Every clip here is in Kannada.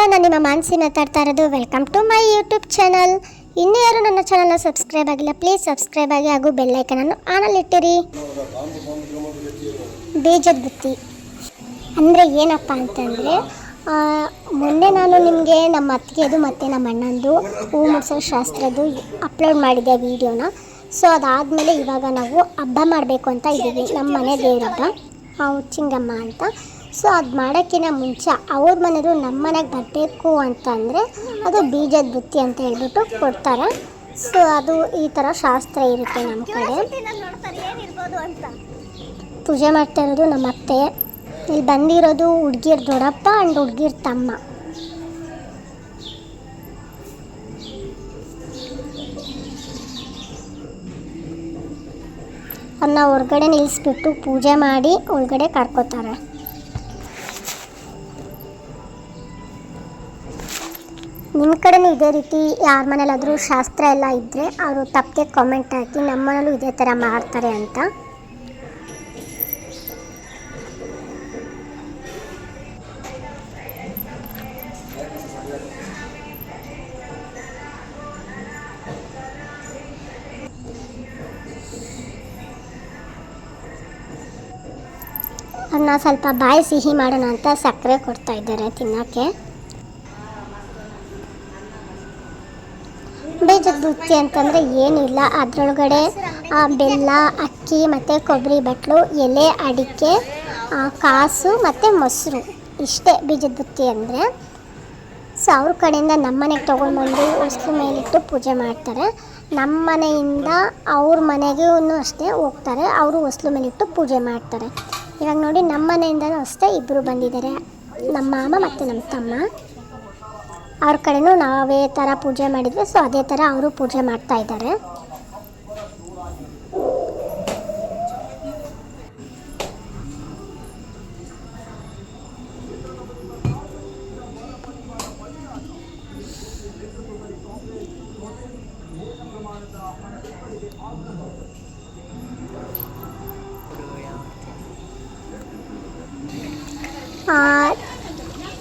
ನಾನು ನಿಮ್ಮ ಮಾನಸಿ ಮಾತಾಡ್ತಾ ಇರೋದು. Welcome to my YouTube channel ಇನ್ನೂ ಯಾರು ನನ್ನ ಚಾನಲ್ನ ಸಬ್ಸ್ಕ್ರೈಬ್ ಆಗಿಲ್ಲ ಪ್ಲೀಸ್ ಸಬ್ಸ್ಕ್ರೈಬ್ ಆಗಿ ಹಾಗೂ ಬೆಲ್ಲೈಕನನ್ನು ಆನಲ್ಲಿಟ್ಟಿರಿ ಬೀಜದ ಬುತ್ತಿ. ಅಂದರೆ ಏನಪ್ಪ ಅಂತಂದರೆ ಮೊನ್ನೆ ನಾನು ನಿಮಗೆ ನಮ್ಮ ಅತ್ತಿಗೆದು ಮತ್ತು ನಮ್ಮ ಅಣ್ಣಂದು ಹೂ ಮುಡ್ಸೋ ಶಾಸ್ತ್ರದ್ದು ಅಪ್ಲೋಡ್ ಮಾಡಿದೆ ವೀಡಿಯೋನ ಸೊ ಅದಾದಮೇಲೆ ಇವಾಗ ನಾವು ಹಬ್ಬ ಮಾಡಬೇಕು ಅಂತ ಇದ್ದೀವಿ. ನಮ್ಮ ಮನೆ ದೇವ್ರ ಹಬ್ಬ ಆ ಉಚ್ಚಿಂಗಮ್ಮ ಅಂತ. ಸೊ ಅದು ಮಾಡೋಕ್ಕಿಂತ ಮುಂಚೆ ಅವ್ರ ಮನೆಯವರು ನಮ್ಮ ಮನೆಗೆ ಬರಬೇಕು ಅಂತಂದರೆ ಅದು ಬೀಜದ ಬುತ್ತಿ ಅಂತ ಹೇಳ್ಬಿಟ್ಟು ಕೊಡ್ತಾರೆ. ಸೊ ಅದು ಈ ಥರ ಶಾಸ್ತ್ರ ಇರುತ್ತೆ ನಮ್ಮ ಕಡೆ. ಪೂಜೆ ಮಾಡ್ತಾ ಇರೋದು ನಮ್ಮ ಅತ್ತೆ. ಇಲ್ಲಿ ಬಂದಿರೋದು ಹುಡ್ಗಿರ್ ದೊಡ್ಡಪ್ಪ ಆ್ಯಂಡ್ ಹುಡ್ಗಿರ್ ತಮ್ಮ. ಅನ್ನ ಹೊರಗಡೆ ನಿಲ್ಲಿಸ್ಬಿಟ್ಟು ಪೂಜೆ ಮಾಡಿ ಒಳಗಡೆ ಕರ್ಕೋತಾರೆ. ನಿಮ್ಮ ಕಡೆನೂ ಇದೇ ರೀತಿ ಯಾರ ಮನೇಲಾದರೂ ಶಾಸ್ತ್ರ ಎಲ್ಲ ಇದ್ದರೆ ಅವರು ತಪ್ಪಿಗೆ ಕಾಮೆಂಟ್ ಹಾಕಿ ನಮ್ಮ ಮನೇಲೂ ಇದೇ ಥರ ಮಾಡ್ತಾರೆ ಅಂತ. ಅನ್ನ ಸ್ವಲ್ಪ ಬಾಯಿ ಸಿಹಿ ಮಾಡೋಣ ಅಂತ ಸಕ್ಕರೆ ಕೊಡ್ತಾ ಇದ್ದಾರೆ ತಿನ್ನೋಕ್ಕೆ ಬೀಜದ ಬುತ್ತಿ ಅಂತಂದರೆ ಏನಿಲ್ಲ ಅದರೊಳಗಡೆ ಬೆಲ್ಲ, ಅಕ್ಕಿ ಮತ್ತು ಕೊಬ್ಬರಿ ಬಟ್ಲು, ಎಲೆ, ಅಡಿಕೆ ಕಾಸು ಮತ್ತು ಮೊಸರು. ಇಷ್ಟೇ ಬೀಜದ ಬುತ್ತಿ ಅಂದರೆ. ಸೊ ಅವ್ರ ಕಡೆಯಿಂದ ನಮ್ಮನೆಗೆ ತೊಗೊಂಡ್ಬಂದು ಹೊಸ್ಲು ಮೇಲಿಟ್ಟು ಪೂಜೆ ಮಾಡ್ತಾರೆ. ನಮ್ಮ ಮನೆಯಿಂದ ಅವ್ರ ಮನೆಗೂ ಅಷ್ಟೇ ಹೋಗ್ತಾರೆ. ಅವರು ಹೊಸ್ಲು ಮೇಲಿಟ್ಟು ಪೂಜೆ ಮಾಡ್ತಾರೆ. ಇವಾಗ ನೋಡಿ ನಮ್ಮ ಮನೆಯಿಂದನೂ ಅಷ್ಟೇ ಇಬ್ಬರು ಬಂದಿದ್ದಾರೆ. ನಮ್ಮ ಮಾಮ ಮತ್ತು ನಮ್ಮ ತಮ್ಮ. ಅವ್ರ ಕಡೆನೂ ನಾವೇ ಥರ ಪೂಜೆ ಮಾಡಿದ್ವಿ ಸೊ ಅದೇ ಥರ ಅವರು ಪೂಜೆ ಮಾಡ್ತಾ ಇದ್ದಾರೆ.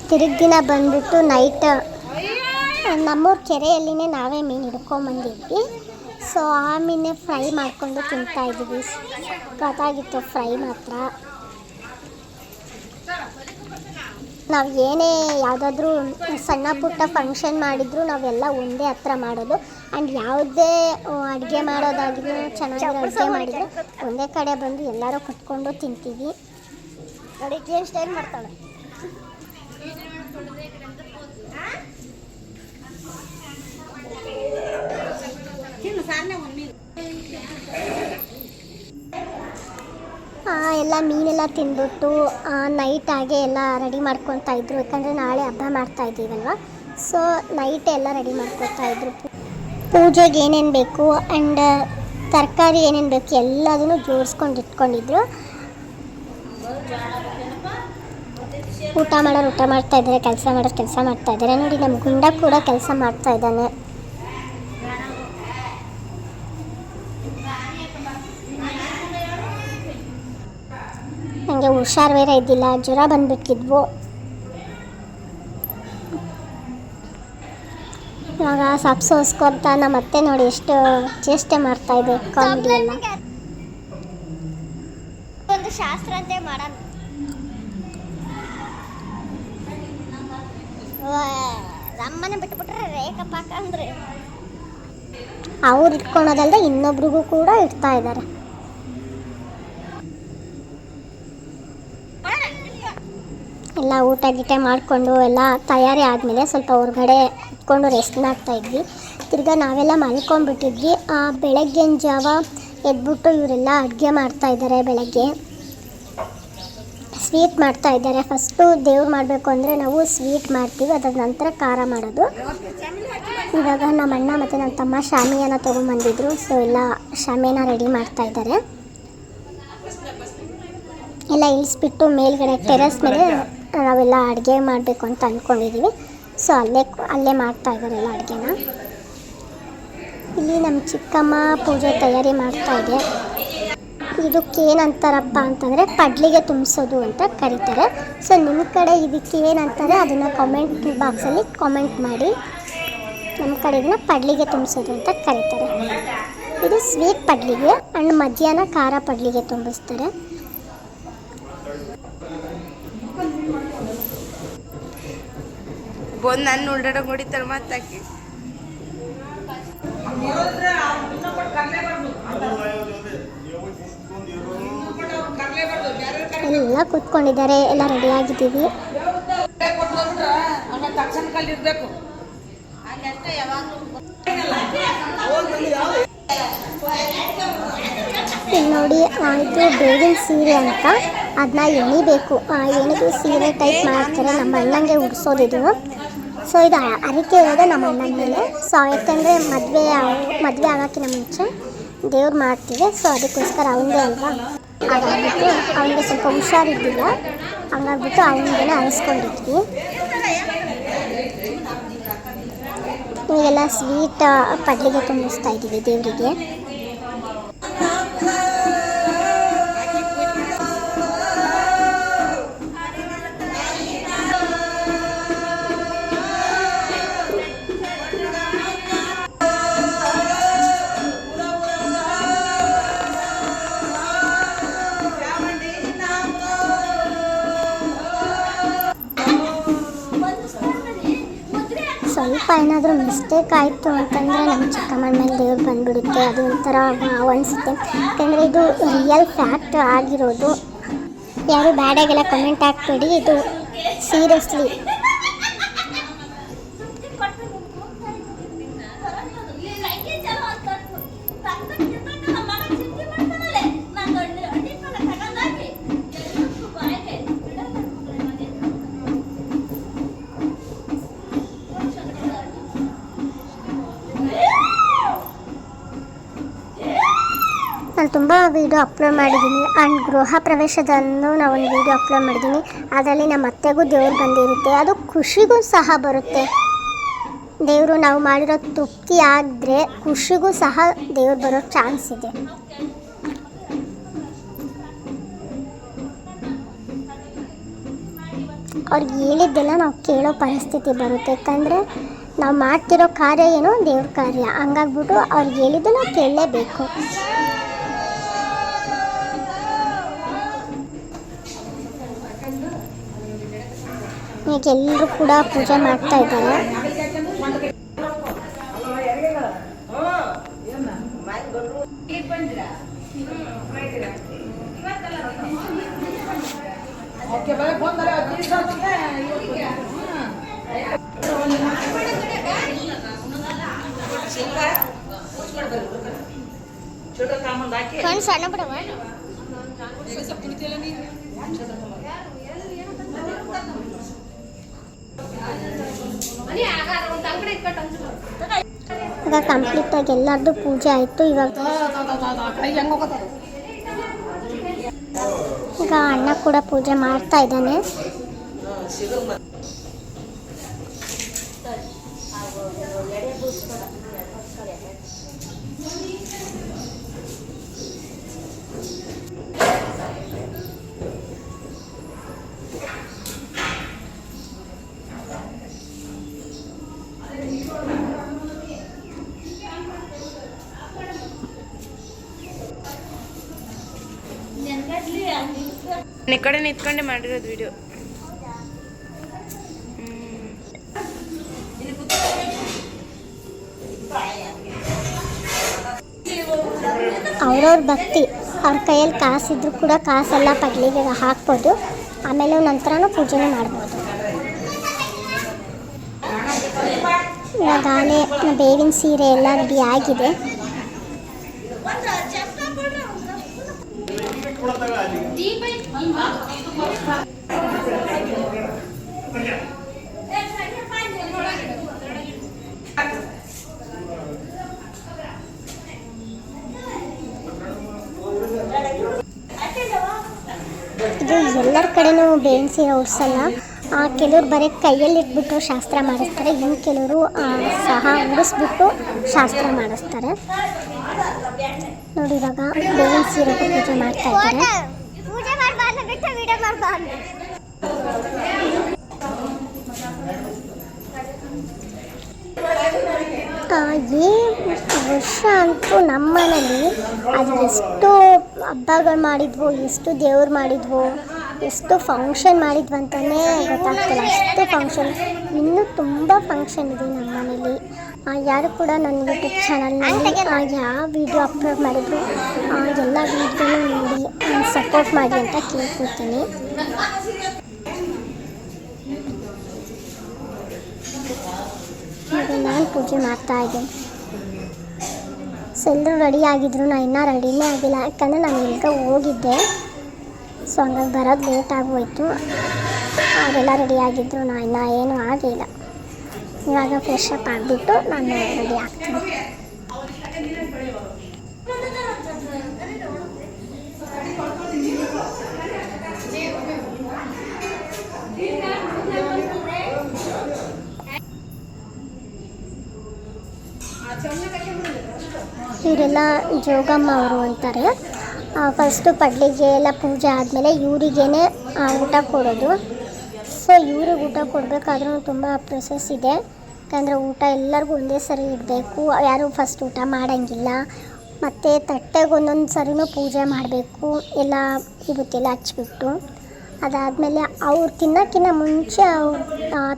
ತಿರುಗಿನ ಬಂದ್ಬಿಟ್ಟು ನೈಟ್ ನಮ್ಮೂರ ಕೆರೆಯಲ್ಲಿನೇ ನಾವೇ ಮೀನು ಹಿಡ್ಕೊಂಬಂದಿದ್ವಿ ಸೊ ಆ ಮೀನೇ ಫ್ರೈ ಮಾಡಿಕೊಂಡು ತಿಂತಾ ಇದ್ವಿ. ಗೊತ್ತಾಗಿತ್ತು ಫ್ರೈ ಮಾತ್ರ. ನಾವು ಏನೇ ಯಾವುದಾದ್ರೂ ಸಣ್ಣ ಪುಟ್ಟ ಫಂಕ್ಷನ್ ಮಾಡಿದ್ರು ನಾವೆಲ್ಲ ಒಂದೇ ಹತ್ರ ಮಾಡೋದು. ಆ್ಯಂಡ್ ಯಾವುದೇ ಅಡುಗೆ ಮಾಡೋದಾಗಿದ್ರು ಚೆನ್ನಾಗಿರೋ ಅಡುಗೆ ಮಾಡಿದ್ರು. ಒಂದೇ ಕಡೆ ಬಂದು ಎಲ್ಲರೂ ಕುತ್ಕೊಂಡು ತಿಂತೀವಿ. ಅಡುಗೆ ಸ್ಟೈಲ್ ಮಾಡ್ತಾಳೆ ಆ, ಎಲ್ಲ ಮೀನೆಲ್ಲ ತಿಂದ್ಬಿಟ್ಟು ನೈಟ್ ಆಗಿ ಎಲ್ಲ ರೆಡಿ ಮಾಡ್ಕೊತಾ ಇದ್ರು. ಯಾಕಂದರೆ ನಾಳೆ ಹಬ್ಬ ಮಾಡ್ತಾ ಇದ್ದೀವಲ್ವ? ಸೊ ನೈಟ್ ಎಲ್ಲ ರೆಡಿ ಮಾಡ್ಕೊತಾ ಇದ್ರು. ಪೂಜೆಗೆ ಏನೇನು ಬೇಕು ಆ್ಯಂಡ್ ತರಕಾರಿ ಏನೇನು ಬೇಕು ಎಲ್ಲದನ್ನು ಜೋಡಿಸ್ಕೊಂಡು ಇಟ್ಕೊಂಡಿದ್ರು. ಊಟ ಮಾಡೋರು ಊಟ ಮಾಡ್ತಾ ಇದ್ದಾರೆ, ಕೆಲಸ ಮಾಡೋರು ಕೆಲಸ ಮಾಡ್ತಾ ಇದ್ದಾರೆ. ನೋಡಿ ನಮ್ಮ ಗುಂಡ ಕೂಡ ಕೆಲಸ ಮಾಡ್ತಾ ಇದ್ದಾನೆ. ನನಗೆ ಹುಷಾರು ಬೇರೆ ಇದ್ದಿಲ್ಲ ಜ್ವರ ಬಂದ್ಬಿಟ್ಟಿದ್ವು. ಇವಾಗ ಸಪ್ಸು ಹೊಸ್ಕೊಂತ ನಮ್ಮ ಅತ್ತೆ ನೋಡಿ ಎಷ್ಟು ಚೇಷ್ಟೆ ಮಾಡ್ತಾ ಇದೆ ಕಾಮಿಡಿ ಎಲ್ಲ. ಒಂದು ಶಾಸ್ತ್ರ ಅಂತೆ ಮಾಡೋಣ. ನಮ್ಮನೆ ಬಿಟ್ಬಿಟ್ರೆ ರೇಖಾ ಪಾಕ ಅಂದ್ರೆ. ಅವ್ರು ಇಟ್ಕೊಳೋದಲ್ದೆ ಇನ್ನೊಬ್ರಿಗೂ ಕೂಡ ಇಡ್ತಾ ಇದ್ದಾರೆ. ಎಲ್ಲ ಊಟ ಗೀಟ ಮಾಡಿಕೊಂಡು ಎಲ್ಲ ತಯಾರಿ ಆದಮೇಲೆ ಸ್ವಲ್ಪ ಹೊರಗಡೆ ಕುತ್ಕೊಂಡು ರೆಸ್ಟ್ ಮಾಡ್ತಾ ಇದ್ವಿ. ತಿರ್ಗಾ ನಾವೆಲ್ಲ ಮಲ್ಕೊಂಡ್ಬಿಟ್ಟಿದ್ವಿ. ಆ ಬೆಳಗ್ಗಿನ ಜಾವ ಎದ್ಬಿಟ್ಟು ಇವರೆಲ್ಲ ಅಡುಗೆ ಮಾಡ್ತಾ ಇದ್ದಾರೆ ಬೆಳಗ್ಗೆ. ಸ್ವೀಟ್ ಮಾಡ್ತಾ ಇದ್ದಾರೆ ಫಸ್ಟು ದೇವ್ರು ಮಾಡಬೇಕು ಅಂದರೆ ನಾವು ಸ್ವೀಟ್ ಮಾಡ್ತೀವಿ. ಅದಾದ ನಂತರ ಖಾರ ಮಾಡೋದು. ಇವಾಗ ನಮ್ಮ ಅಣ್ಣ ಮತ್ತು ನನ್ನ ತಮ್ಮ ಶಾಮಿಯಾನ ತೊಗೊಂಬಂದಿದ್ರು. ಸೊ ಎಲ್ಲ ಶಾಮಿಯಾನ ರೆಡಿ ಮಾಡ್ತಾ ಇದ್ದಾರೆ ಎಲ್ಲ ಇಳಿಸ್ಬಿಟ್ಟು ಮೇಲ್ಗಡೆ ಟೆರೆಸ್ ಮೇಲೆ ನಾವೆಲ್ಲ ಅಡುಗೆ ಮಾಡಬೇಕು ಅಂತ ಅಂದ್ಕೊಂಡಿದ್ದೀವಿ ಸೊ ಅಲ್ಲೇ ಅಲ್ಲೇ ಮಾಡ್ತಾ ಇದ್ದಾರೆ ಎಲ್ಲ ಅಡುಗೆನ. ಇಲ್ಲಿ ನಮ್ಮ ಚಿಕ್ಕಮ್ಮ ಪೂಜೆ ತಯಾರಿ ಮಾಡ್ತಾ ಇದೆ. ಇದಕ್ಕೆ ಏನಂತಾರಪ್ಪ ಅಂತಂದರೆ ಪಡ್ಲಿಗೆ ತುಂಬಿಸೋದು ಅಂತ ಕರೀತಾರೆ. ಸೊ ನಿಮ್ಮ ಕಡೆ ಇದಕ್ಕೆ ಏನಂತಾರೆ ಅದನ್ನು ಕಾಮೆಂಟ್ ಬಾಕ್ಸಲ್ಲಿ ಕಾಮೆಂಟ್ ಮಾಡಿ. ನಮ್ಮ ಕಡೆ ಇದನ್ನ ಪಡ್ಲಿಗೆ ತುಂಬಿಸೋದು ಅಂತ ಕರೀತಾರೆ. ಇದು ಸ್ವೀಟ್ ಪಡ್ಲಿಗೆ ಆ್ಯಂಡ್ ಮಧ್ಯಾಹ್ನ ಖಾರ ಪಡ್ಲಿಗೆ ತುಂಬಿಸ್ತಾರೆ. ಬಂದು ನನ್ನ ಉಲ್ಡಾಡ ಹೊಡಿತಾಳೆ ಮತ್ತಾಕಿ. ಎಲ್ಲ ಕೂತ್ಕೊಂಡಿದ್ದಾರೆ, ಎಲ್ಲ ರೆಡಿ ಆಗಿದ್ದೀವಿ. ನೋಡಿ ಇದು ಬೇವಿನ ಸೀರೆ ಅಂತ. ಅದನ್ನ ಎಣಿಬೇಕು. ಎಣಿದು ಸೀರೆ ಟೈಪ್ ಮಾಡ್ತಾರೆ. ನಮ್ಮ ಅಣ್ಣಂಗೆ ಉಡ್ಸೋದಿದು. ಸೊ ಇದು ಅದಕ್ಕೆ ಇರೋದು ನಮ್ಮ ಅಣ್ಣನ ಮೇಲೆ. ಸೊ ಯಾಕೆಂದರೆ ಮದುವೆ ಮದುವೆ ಆಗೋಕ್ಕಿಂತ ಮುಂಚೆ ದೇವ್ರು ಮಾಡ್ತೀವಿ ಸೊ ಅದಕ್ಕೋಸ್ಕರ ಅವನಿಗೆ ಅಲ್ವಾ? ಹಾಗಾಗ್ಬಿಟ್ಟು ಅವನಿಗೆ ಸ್ವಲ್ಪ ಹುಷಾರಿದ್ದಿಲ್ಲ. ಹಂಗಾಗ್ಬಿಟ್ಟು ಅವನಿಗೆಲ್ಲ ಅನಿಸ್ಕೊಂಡಿದ್ವಿ. ಈಗೆಲ್ಲ ಸ್ವೀಟ್ ಪಡ್ಲಿಗೆ ತುಂಬಿಸ್ತಾ ಇದ್ದೀವಿ ದೇವರಿಗೆ. ಮಿಸ್ಟೇಕ್ ಅಂತಂದರೆ ನಮ್ಮ ಚಿಕ್ಕಮ್ಮನ ಮೇಲೆ ದೇವ್ರು ಬಂದ್ಬಿಡುತ್ತೆ. ಅದು ಒಂಥರ ಅನಿಸುತ್ತೆ. ಯಾಕೆಂದರೆ ಇದು ರಿಯಲ್ ಫ್ಯಾಕ್ಟ್ ಆಗಿರೋದು. ಯಾರು ಬ್ಯಾಡಾಗೆಲ್ಲ ಕಮೆಂಟ್ ಹಾಕ್ಬೇಡಿ. ಇದು ಸೀರಿಯಸ್ಲಿ ನಾನು ತುಂಬ ವೀಡಿಯೋ ಅಪ್ಲೋಡ್ ಮಾಡಿದ್ದೀನಿ. ಆ್ಯಂಡ್ ಗೃಹ ಪ್ರವೇಶದಲ್ಲೂ ನಾವು ಒಂದು ವೀಡಿಯೋ ಅಪ್ಲೋಡ್ ಮಾಡಿದ್ದೀನಿ. ಅದರಲ್ಲಿ ನಮ್ಮ ಅತ್ತೆಗೂ ದೇವ್ರು ಬಂದಿರುತ್ತೆ. ಅದು ಖುಷಿಗೂ ಸಹ ಬರುತ್ತೆ. ದೇವರು ನಾವು ಮಾಡಿರೋ ತೃಪ್ತಿ ಆದರೆ ಖುಷಿಗೂ ಸಹ ದೇವ್ರು ಬರೋ ಚಾನ್ಸ್ ಇದೆ. ಅವ್ರಿಗೆ ಹೇಳಿದ್ದೆಲ್ಲ ನಾವು ಕೇಳೋ ಪರಿಸ್ಥಿತಿ ಬರುತ್ತೆ. ಯಾಕಂದರೆ ನಾವು ಮಾಡ್ತಿರೋ ಕಾರ್ಯ ಏನೋ ದೇವ್ರ ಕಾರ್ಯ. ಹಂಗಾಗ್ಬಿಟ್ಟು ಅವ್ರಿಗೆ ಹೇಳಿದ್ದು ಕೇಳಲೇಬೇಕು. ಎಲ್ಲರೂ ಕೂಡ ಪೂಜೆ ಮಾಡ್ತಾ ಇದ್ದಾರೆ. ಸಣ್ಣ ಬಿಡವ ಈಗ ಕಂಪ್ಲೀಟಾಗಿ ಎಲ್ಲರದ್ದು ಪೂಜೆ ಆಯಿತು ಇವಾಗ. ಈಗ ಅಣ್ಣ ಕೂಡ ಪೂಜೆ ಮಾಡ್ತಾ ಇದ್ದಾನೆ. ಈ ಕಡೆ ನಿಂತ್ಕೊಂಡೆ ಮಾಡಿರೋದು ವಿಡಿಯೋ ಅವ್ರವ್ರ ಭಕ್ತಿ, ಅವ್ರ ಕೈಯಲ್ಲಿ ಕಾಸಿದ್ರು ಕೂಡ ಕಾಸೆಲ್ಲ ಪಡ್ಲಿಗೆ ಹಾಕ್ಬೋದು. ಆಮೇಲೆ ನಂತರನೂ ಪೂಜೆನೂ ಮಾಡ್ಬೋದು. ಇವಾಗಲೇ ಬೇವಿನ ಸೀರೆ ಎಲ್ಲ ರೆಡಿ ಆಗಿದೆ. ಇದು ಎಲ್ಲರ ಕಡೆನೂ ಬೇವಿನ ಸೀರೆ ಉಡ್ಸಲ್ಲ ಕೆಲವ್ರು ಬರೀ ಕೈಯಲ್ಲಿ ಇಟ್ಬಿಟ್ಟು ಶಾಸ್ತ್ರ ಮಾಡಿಸ್ತಾರೆ. ಇನ್ನು ಕೆಲವರು ಸಹ ಉಡಿಸ್ಬಿಟ್ಟು ಶಾಸ್ತ್ರ ಮಾಡಿಸ್ತಾರೆ. ನೋಡಿ ಇವಾಗ ಬೇವಿನ ಸೀರೆ ಪೂಜೆ ಮಾಡ್ತಾ ಇದ್ದಾರೆ ಪೂಜೆ ಮಾಡಬಾರ್ದು ಬಿಟ್ಟು ವಿಡಿಯೋ ಮಾಡಬಾರ್ದು ಆ, ಈ ವರ್ಷ ಅಂತೂ ನಮ್ಮನೇಲಿ ಅದು ಎಷ್ಟು ಹಬ್ಬಗಳು ಮಾಡಿದ್ವು ಎಷ್ಟು ದೇವ್ರು ಮಾಡಿದ್ವು. ಎಷ್ಟು ಫಂಕ್ಷನ್ ಮಾಡಿದ್ವು ಅಂತಲೇ ಗೊತ್ತಾಗ್ತಿಲ್ಲ. ಅಷ್ಟು ಫಂಕ್ಷನ್ ಇನ್ನೂ ತುಂಬ ಫಂಕ್ಷನ್ ಇದೆ ನಮ್ಮ ಮನೇಲಿ. ಯಾರು ಕೂಡ ನನ್ನ ಯೂಟ್ಯೂಬ್ ಚಾನಲ್ನಲ್ಲಿ ಯಾವ ವಿಡಿಯೋ ಅಪ್ಲೋಡ್ ಮಾಡಿದ್ರು ಎಲ್ಲ ವೀಡಿಯೋನೂ ನೋಡಿ ಸಪೋರ್ಟ್ ಮಾಡಿ ಅಂತ ಕೇಳ್ಕೊತೀನಿ ನಾನು ಪೂಜೆ ಮಾಡ್ತಾ ಇದ್ದೀನಿ. ಸೊ ಎಲ್ಲರೂ ರೆಡಿ ಆಗಿದ್ರು ನಾನು ಇನ್ನೂ ರೆಡಿನೇ ಆಗಿಲ್ಲ. ಯಾಕಂದರೆ ನಾನು ಈಗ ಹೋಗಿದ್ದೆ. ಸೊ ಹಂಗಾಗಿ ಬರೋದು ಲೇಟ್ ಆಗೋಯ್ತು. ಅವರೆಲ್ಲ ರೆಡಿ ಆಗಿದ್ರು. ನಾನು ಇನ್ನೂ ಏನೂ ಆಗಲಿಲ್ಲ ಇವಾಗ ಫ್ರೆಶ್ ಅಪ್ ಆಗಿಬಿಟ್ಟು ನಾನು ರೆಡಿ ಆಗ್ತೀನಿ. ಇವರೆಲ್ಲ ಜೋಗಮ್ಮ ಅವರು ಅಂತಾರೆ. ಫಸ್ಟು ಪಡ್ಲಿಗೆ ಎಲ್ಲ ಪೂಜೆ ಆದಮೇಲೆ ಇವರಿಗೇನೆ ಊಟ ಕೊಡೋದು. ಸೊ ಇವ್ರಿಗೆ ಊಟ ಕೊಡಬೇಕಾದ್ರೂ ತುಂಬ ಪ್ರೊಸೆಸ್ ಇದೆ. ಯಾಕಂದರೆ ಊಟ ಎಲ್ಲರಿಗೂ ಒಂದೇ ಸರಿ ಇಡಬೇಕು ಯಾರು ಫಸ್ಟ್ ಊಟ ಮಾಡೋಂಗಿಲ್ಲ. ಮತ್ತು ತಟ್ಟೆಗೆ ಒಂದೊಂದು ಸರಿನೂ ಪೂಜೆ ಮಾಡಬೇಕು. ಎಲ್ಲ ಇರುತ್ತೆಲ್ಲ ಹಚ್ಬಿಟ್ಟು. ಅದಾದಮೇಲೆ ಅವ್ರು ತಿನ್ನೋಕ್ಕಿಂತ ಮುಂಚೆ ಅವ್ರು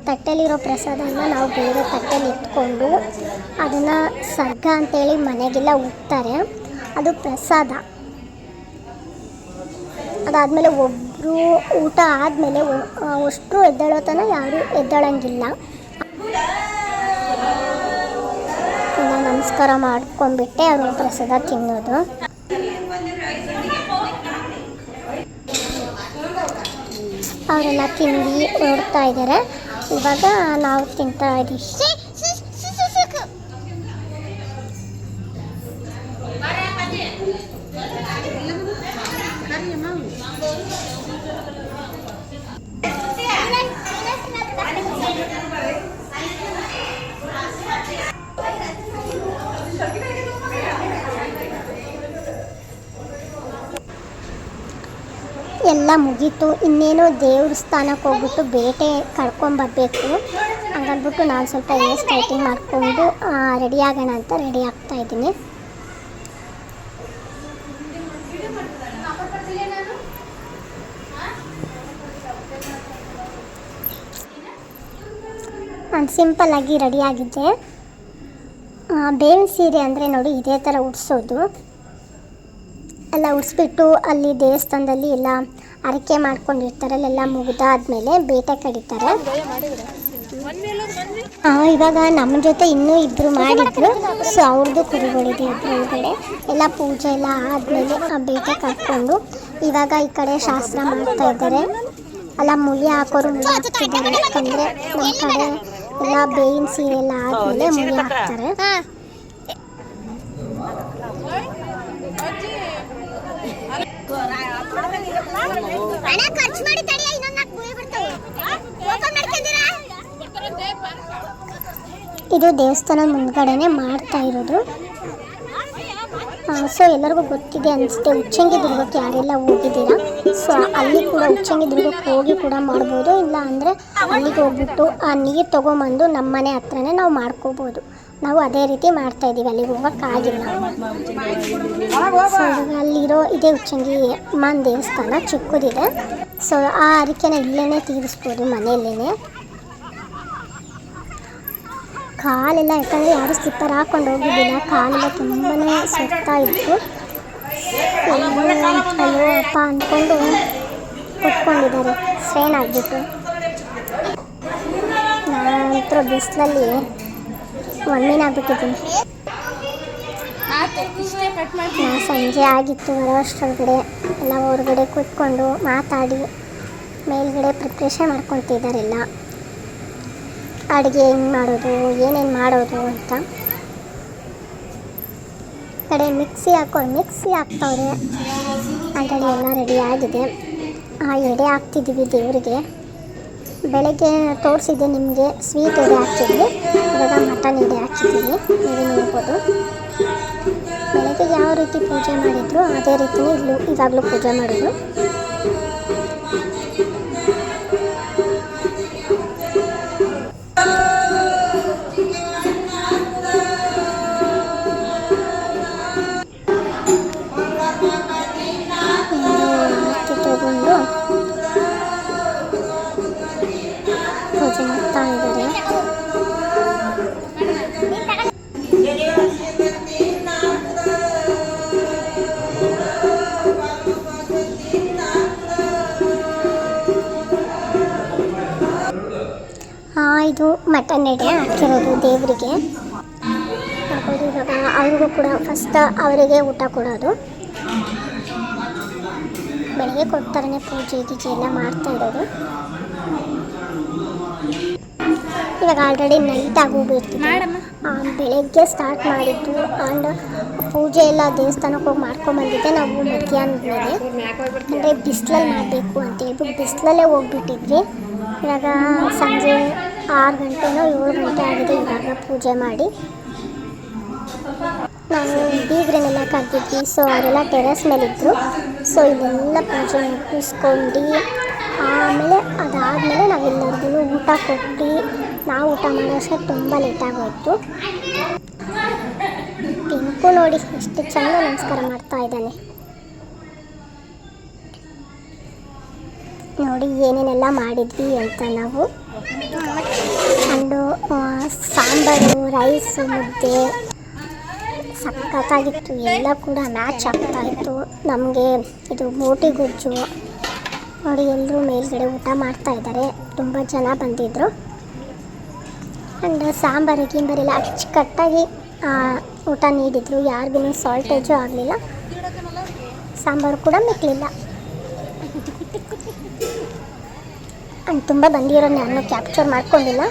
ತಟ್ಟೆಲಿರೋ ಪ್ರಸಾದನ ನಾವು ಬೇರೆ ತಟ್ಟೆಲಿ ಇಟ್ಕೊಂಡು ಅದನ್ನು ಸರ್ಗ ಅಂತೇಳಿ ಮನೆಗೆಲ್ಲ ಉಗ್ತಾರೆ ಅದು ಪ್ರಸಾದ. ಅದಾದಮೇಲೆ ಒಬ್ಬರು ಊಟ ಆದಮೇಲೆ ಅಷ್ಟು ಎದ್ದೇಳೋ ತನಕ ಯಾರೂ ಎದ್ದೇಳಂಗಿಲ್ಲ. ನಮಸ್ಕಾರ ಮಾಡ್ಕೊಂಡ್ಬಿಟ್ಟೆ ಅವರು ಪ್ರಸಾದ ತಿನ್ನೋದು. ಅವರೆಲ್ಲ ತಿಂದು ನೋಡ್ತಾ ಇದ್ದಾರೆ ಇವಾಗ ನಾವು ತಿಂತಾ ಇದ್ದೀವಿ. ಎಲ್ಲ ಮುಗೀತು. ಇನ್ನೇನು ದೇವ್ರ ಸ್ಥಾನಕ್ಕೆ ಹೋಗ್ಬಿಟ್ಟು ಬೇಟೆ ಕರ್ಕೊಂಬರ್ಬೇಕು ಹಂಗಂದ್ಬಿಟ್ಟು ನಾನು ಸ್ವಲ್ಪ ಏರ್ ಸ್ಟೈಟಿಂಗ್ ಮಾಡಿಕೊಂಡು ರೆಡಿ ಆಗೋಣ ಅಂತ ರೆಡಿ ಆಗ್ತಾ ಇದ್ದೀನಿ. ಸಿಂಪಲ್ಲಾಗಿ ರೆಡಿ ಆಗಿದ್ದೆ. ಆ, ಬೇವಿನ ಸೀರೆ ಅಂದರೆ ನೋಡಿ ಇದೇ ಥರ ಉಡ್ಸೋದು. ಎಲ್ಲ ಉಡಿಸ್ಬಿಟ್ಟು ಅಲ್ಲಿ ದೇವಸ್ಥಾನದಲ್ಲಿ ಎಲ್ಲ ಅರಕೆ ಮಾಡ್ಕೊಂಡಿರ್ತಾರೆ ಅಲ್ಲೆಲ್ಲ ಮುಗಿದಾದ್ಮೇಲೆ ಬೇಟೆ ಕಡಿತಾರೆ. ಇವಾಗ ನಮ್ಮ ಜೊತೆ ಇನ್ನೂ ಇಬ್ಬರು ಮಾಡಿದ್ರು. ಸೊ ಅವ್ರದ್ದು ಕುರಿಗಳಿದೆ ಇಬ್ಬರೊಳಗಡೆ ಎಲ್ಲ ಪೂಜೆ ಎಲ್ಲ ಆದಮೇಲೆ ಆ ಬೇಟೆ ಕಟ್ಕೊಂಡು ಇವಾಗ ಈ ಕಡೆ ಶಾಸ್ತ್ರ ಮಾಡ್ತಾ ಇದ್ದಾರೆ. ಅಲ್ಲ ಮುಳಿ ಹಾಕೋರು ಮುಳಿ ಹಾಕ್ತಿದ್ದಾರೆ. ಯಾಕಂದರೆ ನಮ್ಮ ಕಡೆ ಎಲ್ಲ ಬೇವಿನ ಸೀರೆ ಎಲ್ಲ ಆದ್ಮೇಲೆ ಹಾಕ್ತಾರೆ. ಇದು ದೇವಸ್ಥಾನ ಮುಂದ್ಗಡೆನೆ ಮಾಡ್ತಾ ಇರೋದು. ಸೊ ಎಲ್ಲರಿಗೂ ಗೊತ್ತಿದೆ ಅನಿಸುತ್ತೆ, ಉಚ್ಚಂಗಿ ದುರ್ಗಕ್ಕೆ ಯಾರೆಲ್ಲ ಹೋಗಿದ್ದೀರಾ? ಸೊ ಅಲ್ಲಿ ಕೂಡ ಉಚ್ಚಂಗಿ ದುರ್ಗಕ್ಕೆ ಹೋಗಿ ಕೂಡ ಮಾಡ್ಬೋದು, ಇಲ್ಲ ಅಂದರೆ ಅಲ್ಲಿಗೆ ಹೋಗ್ಬಿಟ್ಟು ಆ ನೀರು ತೊಗೊಂಬಂದು ನಮ್ಮ ಮನೆ ಹತ್ರನೇ ನಾವು ಮಾಡ್ಕೋಬೋದು. ನಾವು ಅದೇ ರೀತಿ ಮಾಡ್ತಾ ಇದ್ದೀವಿ, ಅಲ್ಲಿಗೆ ಹೋಗೋಕ್ಕಾಗಿಲ್ಲ ಸೊ ಅಲ್ಲಿರೋ ಇದೇ ಉಚ್ಚಂಗಿ ಅಮ್ಮನ ದೇವಸ್ಥಾನ ಚಿಕ್ಕದಿದೆ. ಸೊ ಆ ಅರಿಕೆನ ಇಲ್ಲೇ ತೀರಿಸ್ಬೋದು ಮನೆಯಲ್ಲೇ ಕಾಲೆಲ್ಲ ಯಾಕಂದರೆ ಯಾರು ಸ್ಲಿಪ್ಪರ್ ಹಾಕೊಂಡು ಹೋಗಿದ್ದಿಲ್ಲ. ಕಾಲೆಲ್ಲ ತುಂಬಾ ಸುತ್ತಾ ಇತ್ತು. ಅಯ್ಯೋ, ಅಪ್ಪ ಅಂದ್ಕೊಂಡು ಕುತ್ಕೊಂಡಿದ್ದಾರೆ. ಸ್ಟ್ರೈನ್ ಆಗಿಬಿಟ್ಟು. ನಾನಂತರ ಬಿಸಿಲಲ್ಲಿ ಒಣ್ಣಿನಾಗ್ಬಿಟ್ಟಿದ್ದೀನಿ ನಾ ಸಂಜೆ ಆಗಿತ್ತು ಬರೋಷ್ಟೊಳಗಡೆ ಎಲ್ಲ ಹೊರಗಡೆ ಕೂತ್ಕೊಂಡು ಮಾತಾಡಿ, ಮೇಲ್ಗಡೆ ಪ್ರಿಪ್ರೇಷನ್ ಮಾಡ್ಕೊತಿದ್ದಾರೆಲ್ಲ ಅಡುಗೆ ಹೆಂಗೆ ಮಾಡೋದು, ಏನೇನು ಮಾಡೋದು ಅಂತ. ಕಡೆ ಮಿಕ್ಸಿ ಹಾಕೋ, ಮಿಕ್ಸಿ ಹಾಕ್ತವ್ರೆ. ಆಲ್ರೆಡಿ ಎಲ್ಲ ರೆಡಿ ಆಗಿದೆ. ಆ ಎಡೆ ಹಾಕ್ತಿದ್ದೀವಿ ದೇವರಿಗೆ. ಬೆಳಗ್ಗೆ ತೋರಿಸಿದ್ದೆ ನಿಮಗೆ ಸ್ವೀಟ್ ಎಡೆ ಹಾಕ್ತಿದ್ವಿ ಇವಾಗ ಮಟನ್ ಎಡೆ ಹಾಕಿದ್ದೀವಿ. ನೀವು ನೋಡ್ಬೋದು. ಬೆಳಗ್ಗೆ ಯಾವ ರೀತಿ ಪೂಜೆ ಮಾಡಿದ್ರು, ಅದೇ ರೀತಿಯೇ ಇಲ್ಲೂ ಇವಾಗಲೂ ಪೂಜೆ ಮಾಡಿದ್ರು. ಮಟನ್ ಎಡೆ ಹಾಕಿರೋದು ದೇವರಿಗೆ. ಇವಾಗ ಅವ್ರಿಗೂ ಕೂಡ ಫಸ್ಟ್ ಅವರಿಗೆ ಊಟ ಕೊಡೋದು. ಬೆಳಗ್ಗೆ ಕೊಡ್ತಾರೆ ಪೂಜೆ ಗೀಜೆ ಎಲ್ಲ ಮಾಡ್ತಾ ಇರೋದು. ಇವಾಗ ಆಲ್ರೆಡಿ ನೈಟ್ ಆಗೋಗ್ಬಿಡ್ತಿದೆ ಆ, ಬೆಳಗ್ಗೆ ಸ್ಟಾರ್ಟ್ ಮಾಡಿದ್ದು ಆ್ಯಂಡ್ ಪೂಜೆ ಎಲ್ಲ ದೇವಸ್ಥಾನಕ್ಕೆ ಹೋಗಿ ಮಾಡ್ಕೊಂಬಂದಿದ್ದೆ ನಾವು ಮಧ್ಯಾಹ್ನದ ಮೇಲೆ ಅಂದರೆ ಬಿಸಿಲಲ್ಲಿ ಮಾಡಬೇಕು ಅಂತ ಹೇಳ್ಬಿಟ್ಟು ಬಿಸಿಲಲ್ಲೇ ಹೋಗ್ಬಿಟ್ಟಿದ್ವಿ. ಇವಾಗ ಸಂಜೆ ಆರು ಗಂಟೆನೋ ಏಳು ಗಂಟೆ ಆಗಿದೆ ಇವಾಗ ಪೂಜೆ ಮಾಡಿ. ನಾನು ಬೀಗ್ರನ್ನೆಲ್ಲ ಕರೆದಿದ್ವಿ ಸೊ ಅವರೆಲ್ಲ ಟೆರೆಸ್ ಮೇಲಿದ್ದರು ಸೊ ಇದೆಲ್ಲ ಪೂಜೆ ಮುಗಿಸ್ಕೊಂಡು ಆಮೇಲೆ ಅದಾದಮೇಲೆ ನಾವೆಲ್ಲರಿಗೂ ಊಟ ಕೊಟ್ಟು, ನಾವು ಊಟ ಮಾಡೋಷ್ಟು ತುಂಬ ಲೇಟಾಗೋಯಿತು ಪಿಂಕು ನೋಡಿ, ಎಷ್ಟು ಚೆಂದ ನಮಸ್ಕಾರ ಮಾಡ್ತಾ ಇದ್ದಾನೆ. ನೋಡಿ ಏನೇನೆಲ್ಲ ಮಾಡಿದ್ವಿ ಅಂತ ನಾವು. ಅಂಡು ಸಾಂಬಾರು ರೈಸು ಮುದ್ದೆ, ಸಖತ್ತಾಗಿತ್ತು. ಎಲ್ಲ ಕೂಡ ಮ್ಯಾಚ್ ಆಗ್ತಾ ಇತ್ತು. ನಮಗೆ ಇದು ಮೋಟಿ ಗೊಜ್ಜು. ನೋಡಿ ಎಲ್ಲರೂ ಮೇಲ್ಗಡೆ ಊಟ ಮಾಡ್ತಾ ಇದ್ದಾರೆ. ತುಂಬ ಜನ ಬಂದಿದ್ದರು ಆ್ಯಂಡ್ ಸಾಂಬಾರು ಗಿಂಬರೆಲ್ಲ ಅಚ್ಚುಕಟ್ಟಾಗಿ ಊಟ ನೀಡಿದರು. ಯಾರಿಗೂ ಸಾಲ್ಟೇಜು ಆಗಲಿಲ್ಲ. ಸಾಂಬಾರು ಕೂಡ ಮಿಕ್ಕಲಿಲ್ಲ ಆ್ಯಂಡ್ ತುಂಬ ಬಂದಿರೋದು ನಾನು ಕ್ಯಾಪ್ಚರ್ ಮಾಡ್ಕೊಂಡಿಲ್ಲ.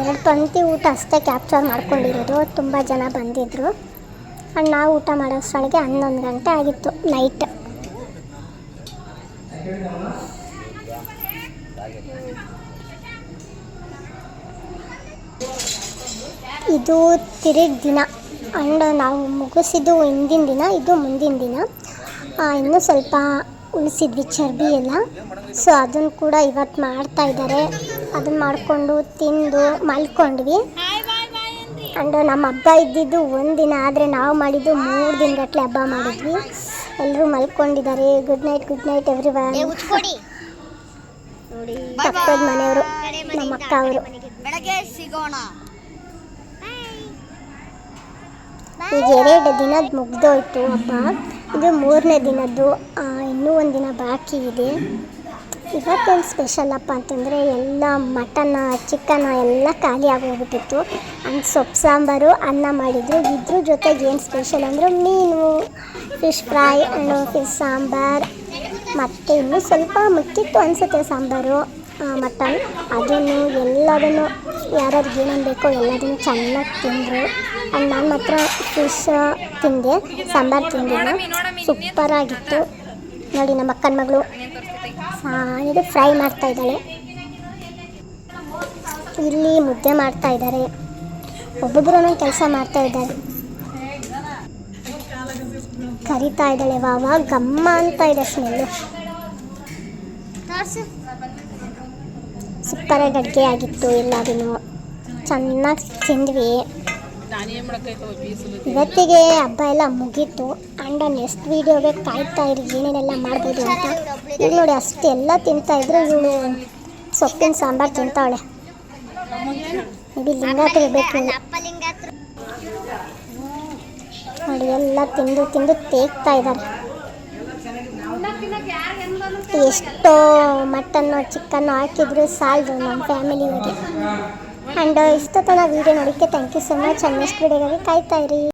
ಎರಡು ಪಂಕ್ತಿ ಊಟ ಅಷ್ಟೇ ಕ್ಯಾಪ್ಚರ್ ಮಾಡ್ಕೊಂಡಿರೋದು. ತುಂಬ ಜನ ಬಂದಿದ್ದರು ಆ್ಯಂಡ್ ನಾವು ಊಟ ಮಾಡೋ ಸ್ಥಳಕ್ಕೆ ಹನ್ನೊಂದು ಗಂಟೆ ಆಗಿತ್ತು ನೈಟ್ ಇದು ತಿರುಗ್ ದಿನ. ಆ್ಯಂಡ್ ನಾವು ಮುಗಿಸಿದ್ದು ಹಿಂದಿನ ದಿನ, ಇದು ಮುಂದಿನ ದಿನ. ಇನ್ನೂ ಸ್ವಲ್ಪ ಉಳಿಸಿದ್ವಿ ಚರ್ಬಿ ಎಲ್ಲ. ಸೊ ಅದನ್ನು ಕೂಡ ಇವತ್ತು ಮಾಡ್ತಾ ಇದ್ದಾರೆ ಅದನ್ನು ಮಾಡಿಕೊಂಡು ತಿಂದು ಮಲ್ಕೊಂಡ್ವಿ. ಆ್ಯಂಡ್ ನಮ್ಮ ಹಬ್ಬ ಇದ್ದಿದ್ದು ಒಂದಿನ ಆದರೆ ನಾವು ಮಾಡಿದ್ದು ಮೂರು ದಿನಗಟ್ಟಲೆ ಹಬ್ಬ ಮಾಡಿದ್ವಿ. ಎಲ್ಲರೂ ಮಲ್ಕೊಂಡಿದ್ದಾರೆ. Good night good night everyone ಪಕ್ಕದ ಮನೆಯವರು ನಮ್ಮ ಅಕ್ಕ ಅವರು. ಬೆಳಗ್ಗೆ ಸಿಗೋಣ. ಈಗ ಎರಡು ದಿನದ ಮುಗ್ದೋಯ್ತು ಹಬ್ಬ. ಇದು ಮೂರನೇ ದಿನದ್ದು. ಇನ್ನೂ ಒಂದು ದಿನ ಬಾಕಿ ಇದೆ. ಇವತ್ತೇನು ಸ್ಪೆಷಲ್ ಅಪ್ಪ ಅಂತಂದರೆ ಎಲ್ಲ ಮಟನ್ ಚಿಕನ್ ಎಲ್ಲ ಖಾಲಿ ಆಗೋಗ್ಬಿಟ್ಟಿತ್ತು. ಅಂಡ್ ಸೊಪ್ಪು, ಸಾಂಬಾರು, ಅನ್ನ ಮಾಡಿದ್ರು. ಇದ್ರ ಜೊತೆಗೆ ಏನು ಸ್ಪೆಷಲ್ ಅಂದರೆ ಮೀನು fish fry and fish sambar, ಮತ್ತು ಇನ್ನೂ ಸ್ವಲ್ಪ ಮುಕ್ಕಿತ್ತು ಅನಿಸುತ್ತೆ ಸಾಂಬಾರು ಮಟನ್. ಅದನ್ನು ಎಲ್ಲದನ್ನು ಯಾರ್ಯಾರಿಗೆ ಏನೇನು ಬೇಕೋ ಎಲ್ಲದನ್ನು ಚೆನ್ನಾಗಿ ತಿಂದರು. ಆ್ಯಂಡ್ ನಾನು ಮಾತ್ರ ಫಿಶ್ ತಿಂದೆ, ಸಾಂಬಾರು ಸೂಪರ್ ಸೂಪರಾಗಿತ್ತು. ನೋಡಿ ನಮ್ಮ ಅಕ್ಕನ ಮಗಳು. ಇದು ಫ್ರೈ ಮಾಡ್ತಾ ಇದ್ದಾಳೆ. ಇಲ್ಲಿ ಮುದ್ದೆ ಮಾಡ್ತಾ ಇದ್ದಾರೆ. ಒಬ್ಬೊಬ್ಬರು ಕೆಲಸ ಮಾಡ್ತಾ ಇದ್ದಾರೆ. ಕರಿತಾ ಇದ್ದಾಳೆ. ವಾವ ಗಮ್ಮ ಅಂತ ಇದೆ ಸ್ಮೆಲ್ಲು. ಸೂಪರಾಗಿ ಅಡುಗೆ ಆಗಿತ್ತು ಎಲ್ಲದೂ ಚೆನ್ನಾಗಿ ತಿಂದ್ವಿ. ಇವತ್ತಿಗೆ ಹಬ್ಬ ಎಲ್ಲ ಮುಗೀತು. ಆ್ಯಂಡ್ ನೆಕ್ಸ್ಟ್ ವೀಡಿಯೋಗೆ ಕಾಯ್ತಾ ಇರಿ ಏನೇನೆಲ್ಲ ಮಾಡ್ಬೋದು ಅಂತ. ಈಗ ನೋಡಿ ಅಷ್ಟೆಲ್ಲ ತಿಂತಾ ಇದ್ರೆ. ಇವಳು ಸೊಪ್ಪಿನ ಸಾಂಬಾರು ತಿಂತಾಳೆ ನೋಡಿ, ಎಲ್ಲ ತಿಂದು ತಿಂದು ತೇಗ್ತಾ ಇದ್ದಾರೆ. ಎಷ್ಟೋ ಮಟನ್ನು, ಚಿಕನ್ನು ಹಾಕಿದ್ರು ಸಾಲದು ನಮ್ಮ ಫ್ಯಾಮಿಲಿಗೆ ಆ್ಯಂಡ್ ಇಷ್ಟೊತ್ತನ ವೀಡಿಯೋ ನೋಡೋಕ್ಕೆ thank you so much and next ವೀಡಿಯೋಗಾಗಿ ಕಾಯ್ತಾ ಇರಿ.